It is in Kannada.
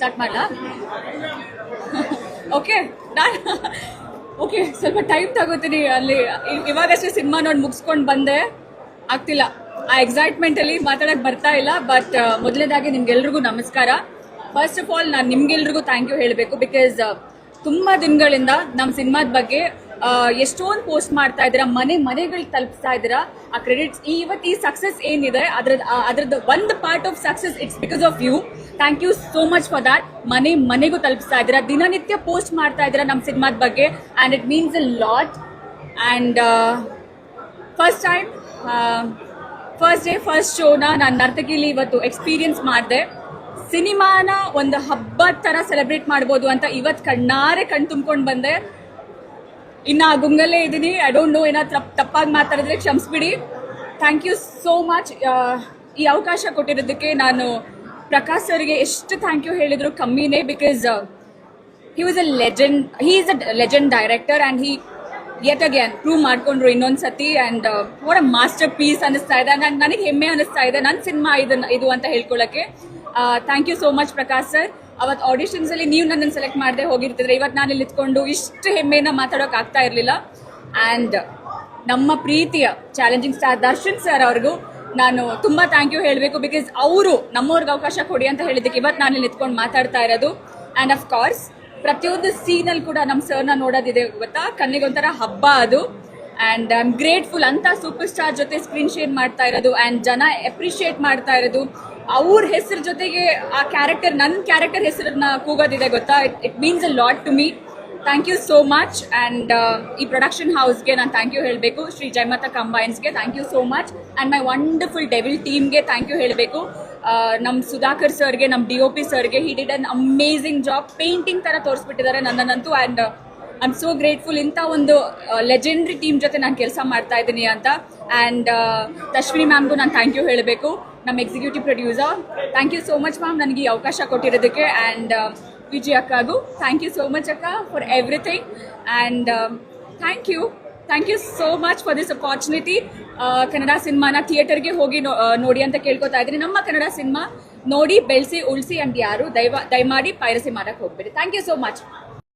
ಸ್ಟಾರ್ಟ್ ಮಾಡಲಾ? ಓಕೆ ನಾನು ಓಕೆ ಸ್ವಲ್ಪ ಟೈಮ್ ತಗೋತೀನಿ. ಅಲ್ಲಿ ಇವಾಗಷ್ಟೇ ಸಿನಿಮಾ ನೋಡಿ ಮುಗಿಸ್ಕೊಂಡು ಬಂದೆ. ಆಗ್ತಿಲ್ಲ. ಆ ಎಕ್ಸೈಟ್ಮೆಂಟಲ್ಲಿ ಮಾತಾಡೋಕ್ಕೆ ಬರ್ತಾ ಇಲ್ಲ ಬಟ್ ಮೊದಲನೇದಾಗಿ ನಿಮ್ಗೆಲ್ರಿಗೂ ನಮಸ್ಕಾರ. ಫಸ್ಟ್ ಆಫ್ ಆಲ್ ನಾನು ನಿಮ್ಗೆಲ್ರಿಗೂ ಥ್ಯಾಂಕ್ ಯು ಹೇಳಬೇಕು ಬಿಕಾಸ್ ತುಂಬ ದಿನಗಳಿಂದ ನಮ್ಮ ಸಿನಿಮಾದ ಬಗ್ಗೆ ಎಷ್ಟೊಂದು ಪೋಸ್ಟ್ ಮಾಡ್ತಾ ಇದ್ದೀರಾ, ಮನೆ ಮನೆಗಳಿಗೆ ತಲುಪಿಸ್ತಾ ಇದ್ದೀರಾ, ಆ ಕ್ರೆಡಿಟ್ಸ್ ಈ ಇವತ್ತು ಈ ಸಕ್ಸಸ್ ಏನಿದೆ ಅದ್ರದ್ದು ಅದ್ರದ್ದು ಒಂದು part of success it's because of you thank you so much for that ಮನೆ ಮನೆಗೂ ತಲುಪಿಸ್ತಾ ಇದ್ದೀರಾ? ದಿನನಿತ್ಯ ಪೋಸ್ಟ್ ಮಾಡ್ತಾ ಇದ್ದೀರಾ ನಮ್ಮ ಸಿನಿಮಾದ ಬಗ್ಗೆ? And it means a lot and first time first day first ಶೋನ ನಾನು ನರ್ತಕಿಲಿ ಇವತ್ತು ಎಕ್ಸ್ಪೀರಿಯನ್ಸ್ ಮಾಡಿದೆ. ಸಿನಿಮಾನ ಒಂದು ಹಬ್ಬದ ಥರ ಸೆಲೆಬ್ರೇಟ್ ಮಾಡ್ಬೋದು ಅಂತ ಇವತ್ತು ಕಣ್ಣಾರೆ ಕಣ್ ತುಂಬ್ಕೊಂಡು ಬಂದೆ. ಇನ್ನು ಆ ಗುಂಗಲ್ಲೇ ಇದ್ದೀನಿ. ಐ ಡೋಂಟ್ ನೋ ಏನಾದ್ರು ತಪ್ಪ ತಪ್ಪಾಗಿ ಮಾತಾಡಿದ್ರೆ ಕ್ಷಮಿಸ್ಬಿಡಿ. ಥ್ಯಾಂಕ್ ಯು ಸೋ ಮಚ್ ಈ ಅವಕಾಶ ಕೊಟ್ಟಿರೋದಕ್ಕೆ ನಾನು ಪ್ರಕಾಶ್ ಸರ್ಗೆ ಎಷ್ಟು ಥ್ಯಾಂಕ್ ಯು ಹೇಳಿದ್ರು ಕಮ್ಮಿನೇ because he was a legend he is a legend director and he yet again prove ಮಾಡ್ಕೊಂಡ್ರು ಇನ್ನೊಂದು ಸತಿ ಆ್ಯಂಡ್ ವಾಟ್ ಅ ಮಾಸ್ಟರ್ ಪೀಸ್ ಅನ್ನಿಸ್ತಾ ಇದೆ. ನನ್, ನನಗೆ ಹೆಮ್ಮೆ ಅನ್ನಿಸ್ತಾ ಇದೆ. ನನ್ನ ಸಿನಿಮಾ ಇದನ್ನು ಇದು ಅಂತ ಹೇಳ್ಕೊಳ್ಳೋಕ್ಕೆ thank you so much Prakash sir ಅವತ್ತು ಆಡಿಷನ್ಸಲ್ಲಿ ನೀವು ನನ್ನನ್ನು ಸೆಲೆಕ್ಟ್ ಮಾಡದೆ ಹೋಗಿರ್ತಿದ್ರೆ. ಇವತ್ತು ನಾನು ಇಲ್ಲಿ ನಿಂತ್ಕೊಂಡು ಇಷ್ಟು ಹೆಮ್ಮೆಯಿಂದ ಮಾತಾಡೋಕೆ ಆಗ್ತಾ ಇರಲಿಲ್ಲ. ಆ್ಯಂಡ್ ನಮ್ಮ ಪ್ರೀತಿಯ ಚಾಲೆಂಜಿಂಗ್ ಸ್ಟಾರ್ ದರ್ಶನ್ ಸರ್ ಅವ್ರಿಗೂ ನಾನು ತುಂಬ ಥ್ಯಾಂಕ್ ಯು ಹೇಳಬೇಕು ಬಿಕಾಸ್ ಅವರು ನಮ್ಮವ್ರಿಗೆ ಅವಕಾಶ ಕೊಡಿ ಅಂತ ಹೇಳಿದ್ದಕ್ಕೆ ಇವತ್ತು ನಾನು ಇಲ್ಲಿ ನಿಂತ್ಕೊಂಡು ಮಾತಾಡ್ತಾ ಇರೋದು. ಆ್ಯಂಡ್ ಆಫ್ ಕೋರ್ಸ್ ಪ್ರತಿಯೊಂದು ಸೀನಲ್ಲಿ ಕೂಡ ನಮ್ಮ ಸರ್ನ ನೋಡೋದಿದೆ ಗೊತ್ತಾ? ಕಣ್ಣಿಗೆ ಒಂಥರ ಹಬ್ಬ ಅದು. ಆ್ಯಂಡ್ ಐ ಆಮ್ ಗ್ರೇಟ್ಫುಲ್ ಅಂತ ಸೂಪರ್ ಸ್ಟಾರ್ ಜೊತೆ ಸ್ಕ್ರೀನ್ ಶೇರ್ ಮಾಡ್ತಾ ಇರೋದು ಆ್ಯಂಡ್ ಜನ ಎಪ್ರಿಷಿಯೇಟ್ ಮಾಡ್ತಾ ಇರೋದು. ಅವ್ರ ಹೆಸರು ಜೊತೆಗೆ ಆ ಕ್ಯಾರೆಕ್ಟರ್ ನನ್ನ ಕ್ಯಾರೆಕ್ಟರ್ ಹೆಸರನ್ನ ಕೂಗೋದಿದೆ ಗೊತ್ತಾ? It it means a lot to me thank you so much and ಈ ಪ್ರೊಡಕ್ಷನ್ ಹೌಸ್ಗೆ ನಾನು ಥ್ಯಾಂಕ್ ಯು ಹೇಳಬೇಕು. Shri ಜಯಮತ ಕಂಬೈನ್ಸ್ಗೆ thank you so much and my wonderful devil ಟೀಮ್ಗೆ ಥ್ಯಾಂಕ್ ಯು ಹೇಳಬೇಕು. ನಮ್ಮ ಸುಧಾಕರ್ ಸರ್ಗೆ ನಮ್ಮ ಡಿ ಒ ಪಿ ಸರ್ಗೆ he did an amazing job painting ಥರ ತೋರಿಸ್ಬಿಟ್ಟಿದ್ದಾರೆ ನನ್ನನ್ನಂತೂ. And I am so grateful ಇಂಥ ಒಂದು ಲೆಜೆಂಡ್ರಿ ಟೀಮ್ ಜೊತೆ ನಾನು ಕೆಲಸ ಮಾಡ್ತಾ ಇದ್ದೀನಿ ಅಂತ. ಆ್ಯಂಡ್ ತಶ್ವಿನಿ ಮ್ಯಾಮ್ಗೂ ನಾನು ಥ್ಯಾಂಕ್ ಯು ಹೇಳಬೇಕು. ನಮ್ಮ executive producer thank you so much ma'am ನನಗೆ ಈ ಅವಕಾಶ ಕೊಟ್ಟಿರೋದಕ್ಕೆ. ಆ್ಯಂಡ್ ವಿಜಯ್ ಅಕ್ಕಗೂ ಥ್ಯಾಂಕ್ ಯು ಸೋ ಮಚ್ ಅಕ್ಕ for everything and thank you thank you so much for this opportunity Kannada ಸಿನಿಮಾನ ಥಿಯೇಟರ್ಗೆ ಹೋಗಿ ನೋಡಿ ಅಂತ ಕೇಳ್ಕೊತಾ ಇದ್ದೀನಿ. ನಮ್ಮ ಕನ್ನಡ ಸಿನಿಮಾ ನೋಡಿ ಬೆಳೆಸಿ, ಉಳಿಸಿ ಅಂತ ಯಾರು ದಯವ ದಯಮಾಡಿ ಪೈರಸಿ ಮಾಡೋಕ್ಕೆ ಹೋಗ್ಬೇಡಿ. Thank you so much